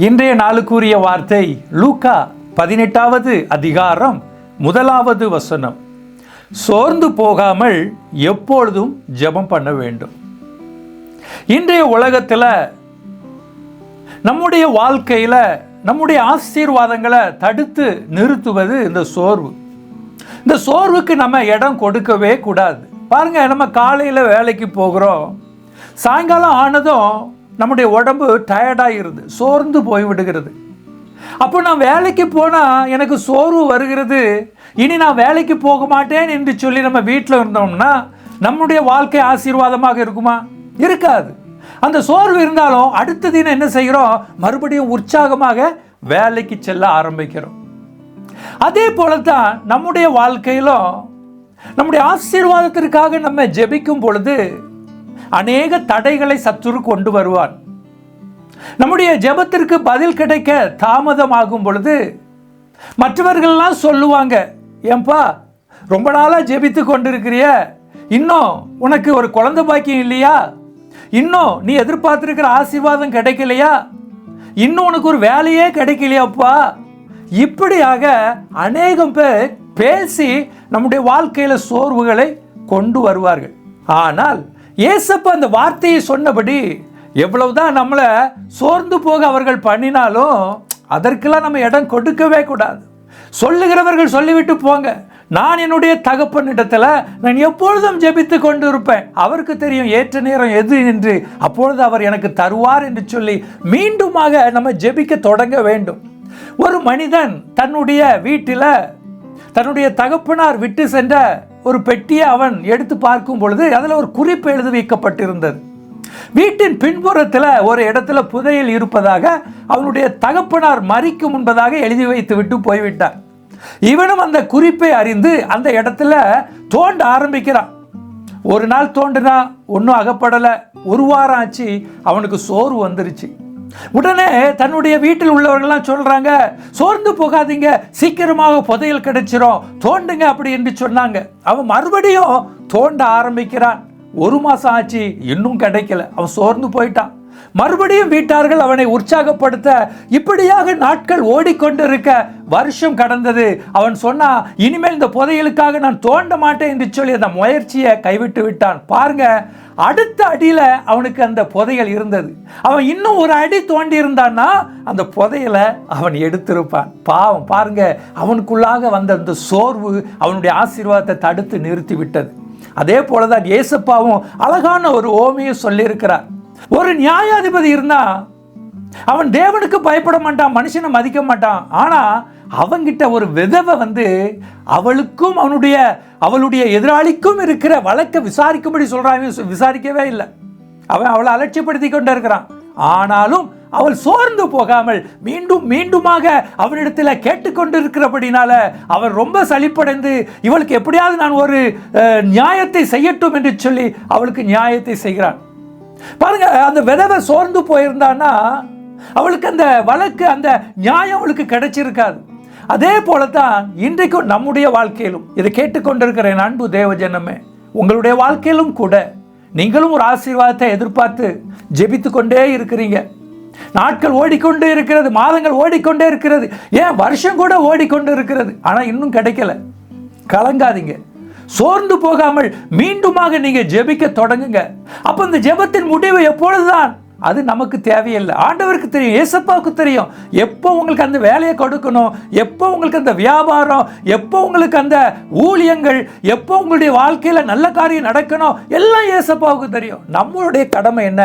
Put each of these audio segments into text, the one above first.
இன்றைய நாளுக்குரிய வார்த்தை லூக்கா பதினெட்டாவது அதிகாரம் முதலாவது வசனம். சோர்ந்து போகாமல் எப்பொழுதும் ஜெபம் பண்ண வேண்டும். இன்றைய உலகத்தில் நம்முடைய வாழ்க்கையில் நம்முடைய ஆசீர்வாதங்களை தடுத்து நிறுத்துவது இந்த சோர்வு. இந்த சோர்வுக்கு நம்ம இடம் கொடுக்கவே கூடாது. பாருங்க நம்ம காலையில் வேலைக்கு போகிறோம் சாயங்காலம் ஆனதும் நம்முடைய உடம்பு டயர்டாகிருது சோர்ந்து போய் விடுகிறது. அப்போ நான் வேலைக்கு போனால் எனக்கு சோர்வு வருகிறது. இனி நான் வேலைக்கு போக மாட்டேன் என்று சொல்லி நம்ம வீட்டில் இருந்தோம்னா நம்முடைய வாழ்க்கை ஆசீர்வாதமாக இருக்குமா? இருக்காது. அந்த சோர்வு இருந்தாலும் அடுத்த தினம் என்ன செய்கிறோம்? மறுபடியும் உற்சாகமாக வேலைக்கு செல்ல ஆரம்பிக்கிறோம். அதே போல தான் நம்முடைய வாழ்க்கையிலும் நம்முடைய ஆசீர்வாதத்திற்காக நம்ம ஜெபிக்கும் பொழுது அநேக தடைகளை சத்துரு கொண்டு வருவான். நம்முடைய ஜெபத்திற்கு பதில் கிடைக்க தாமதமாகும் பொழுது மற்றவர்கள்லாம் சொல்லுவாங்க ஏன்பா ரொம்ப நாளாக ஜெபித்து கொண்டிருக்கிறிய இன்னும் உனக்கு ஒரு குழந்தை பாக்கியம் இல்லையா? இன்னும் நீ எதிர்பார்த்துருக்கிற ஆசீர்வாதம் கிடைக்கலையா? இன்னும் உனக்கு ஒரு வேலையே கிடைக்கலையாப்பா? இப்படியாக அநேகம் பேர் பேசி நம்முடைய வாழ்க்கையில் சோர்வுகளை கொண்டு வருவார்கள். ஆனால் ஏசப்ப அந்த வார்த்தையை சொன்னபடி எவ்வளவுதான் நம்மளை சோர்ந்து போக அவர்கள் பண்ணினாலும் அதற்கெல்லாம் நம்ம இடம் கொடுக்கவே கூடாது. சொல்லுகிறவர்கள் சொல்லிவிட்டு போங்க. நான் என்னுடைய தகப்பனிடத்தில் நான் எப்பொழுதும் ஜெபித்து கொண்டு இருப்பேன் அவருக்கு தெரியும் ஏற்ற நேரம் எது என்று. அப்பொழுது அவர் எனக்கு தருவார் என்று சொல்லி மீண்டுமாக நம்ம ஜெபிக்க தொடங்க வேண்டும். ஒரு மனிதன் தன்னுடைய வீட்டில் தன்னுடைய தகப்பனார் விட்டு சென்ற ஒரு பெட்டியை அவன் எடுத்து பார்க்கும் பொழுது அதில் ஒரு குறிப்பு எழுதி வைக்கப்பட்டிருந்தது. வீட்டின் பின்புறத்தில் ஒரு இடத்துல புதையல் இருப்பதாக அவனுடைய தகப்பனார் மறிக்கும் முன்பதாக எழுதி வைத்து விட்டு போய்விட்டார் இவனும் அந்த குறிப்பை அறிந்து அந்த இடத்துல தோண்ட ஆரம்பிக்கிறான். ஒரு நாள் தோண்டுனா ஒன்றும் அகப்படலை. ஒரு வாரம் ஆச்சு அவனுக்கு சோறு வந்துருச்சு. உடனே தன்னுடைய வீட்டில் உள்ளவர்கள்லாம் சொல்றாங்க சோர்ந்து போகாதீங்க சீக்கிரமாக புதையல் கிடைச்சிரும் தோண்டுங்க அப்படி என்று சொன்னாங்க. அவன் மறுபடியும் தோண்ட ஆரம்பிக்கிறான். ஒரு மாசம் ஆச்சு இன்னும் கிடைக்கல. அவன் சோர்ந்து போயிட்டான். மறுபடியும் வீட்டார்கள் அவனை உற்சாகப்படுத்த இப்படியாக நாட்கள் ஓடிக்கொண்டிருக்க வருஷம் கடந்தது. அவன் சொன்னா இனிமேல் இந்த புதையலுக்காக நான் தோண்ட மாட்டேன் என்று சொல்லி அந்த முயற்சியை கைவிட்டு விட்டான். பாருங்க அடுத்த அடியில அவனுக்கு அந்த புதையல் இருந்தது. அவன் இன்னும் ஒரு அடி தோண்டி இருந்தான்னா அந்த புதையலை அவன் எடுத்திருப்பான். பாவம் பாருங்க அவனுக்குள்ளாக வந்த அந்த சோர்வு அவனுடைய ஆசீர்வாதத்தை தடுத்து நிறுத்தி விட்டது அதே போலதான் ஏசப்பாவும் அழகான ஒரு ஓமையை சொல்லியிருக்கிறார். ஒரு நியாயாதிபதி இருந்தா அவன் தேவனுக்கு பயப்பட மாட்டான் மனுஷனை மதிக்க மாட்டான். ஆனா அவங்கிட்ட ஒரு விதவை வந்து அவளுக்கும் அவனுடைய அவளுடைய எதிராளிக்கும் இருக்கிற வழக்கை விசாரிக்கும்படி சொல்றாங்க விசாரிக்கவே இல்லை. அவன் அவளை அலட்சியப்படுத்தி கொண்டு இருக்கிறான் ஆனாலும் அவள் சோர்ந்து போகாமல் மீண்டும் மீண்டுமாக அவனிடத்தில் கேட்டுக்கொண்டிருக்கிறபடினால அவர் ரொம்ப சலிப்படைந்து இவளுக்கு எப்படியாவது நான் ஒரு அஹ், நியாயத்தை செய்யட்டும் என்று சொல்லி அவளுக்கு நியாயத்தை செய்கிறான். பாருங்க அந்த விதவை சோர்ந்து போயிருந்தான்னா அவளுக்கு அந்த வழக்கு அந்த நியாயம் அவளுக்கு கிடைச்சிருக்காது. அதே போலத்தான் இன்றைக்கும் நம்முடைய வாழ்க்கையிலும் இதை கேட்டுக்கொண்டிருக்கிற என் அன்பு தேவஜனமே உங்களுடைய வாழ்க்கையிலும் கூட நீங்களும் ஒரு ஆசீர்வாதத்தை எதிர்பார்த்து ஜெபித்து கொண்டே இருக்கிறீங்க. நாட்கள் ஓடிக்கொண்டே இருக்கிறது மாதங்கள் ஓடிக்கொண்டே இருக்கிறது. ஏன் வருஷம் கூட ஓடிக்கொண்டு இருக்கிறது. ஆனால் இன்னும் கிடைக்கல. கலங்காதீங்க. சோர்ந்து போகாமல் மீண்டுமாக நீங்கள் ஜெபிக்க தொடங்குங்க. அப்போ இந்த ஜெபத்தின் முடிவு எப்பொழுதுதான்? அது நமக்கு தேவையில்லை. ஆண்டவருக்கு தெரியும் ஏசப்பாவுக்கு தெரியும். எப்போ உங்களுக்கு அந்த வேலையை கொடுக்கணும் எப்போ உங்களுக்கு அந்த வியாபாரம் எப்போ உங்களுக்கு அந்த ஊழியங்கள் எப்போ உங்களுடைய வாழ்க்கையில் நல்ல காரியம் நடக்கணும் எல்லாம் ஏசப்பாவுக்கு தெரியும். நம்மளுடைய கடமை என்ன?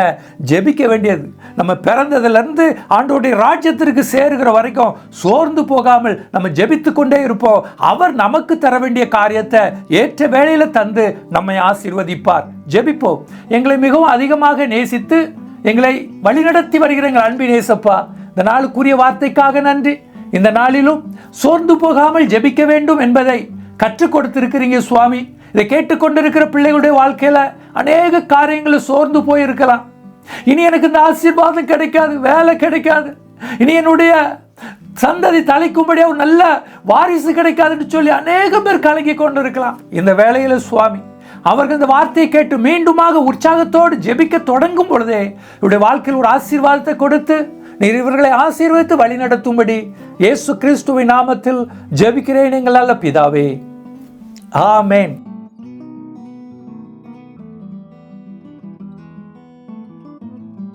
ஜெபிக்க வேண்டியது. நம்ம பிறந்ததுலேருந்து ஆண்டோடைய ராஜ்யத்திற்கு சேருகிற வரைக்கும் சோர்ந்து போகாமல் நம்ம ஜெபித்து கொண்டே இருப்போம். அவர் நமக்கு தர வேண்டிய காரியத்தை ஏற்ற வேளையில் தந்து நம்மை ஆசீர்வதிப்பார். ஜெபிப்போம். எங்களை மிகவும் அதிகமாக நேசித்து எங்களை வழிநடத்தி வருகிற எங்கள் அன்பின் ஏசப்பா இந்த நாளுக்குரிய வார்த்தைக்காக நன்றி. இந்த நாளிலும் சோர்ந்து போகாமல் ஜெபிக்க வேண்டும் என்பதை கற்றுக் கொடுத்திருக்கிறீங்க சுவாமி. இதை கேட்டுக்கொண்டிருக்கிற பிள்ளைகளுடைய வாழ்க்கையில் அநேக காரியங்களில் சோர்ந்து போயிருக்கலாம். இனி எனக்கு இந்த ஆசீர்வாதம் கிடைக்காது வேலை கிடைக்காது. இனி என்னுடைய சந்ததி தலைக்கும்படியாக ஒரு நல்ல வாரிசு கிடைக்காதுன்னு சொல்லி அநேக பேர் கலங்கி கொண்டு இருக்கலாம் இந்த வேலையில் சுவாமி அவர்கள் இந்த வார்த்தையை கேட்டு மீண்டுமாக உற்சாகத்தோடு ஜெபிக்க தொடங்கும் பொழுதே இவருடைய வாழ்க்கையில் ஒரு ஆசீர்வாதத்தை கொடுத்து நீர் இவர்களை ஆசீர்வதித்து வழி நடத்தும்படி இயேசு கிறிஸ்துவின் நாமத்தில் ஜெபிக்கிறேன் எங்கள் அல்ல பிதாவே. ஆமேன்.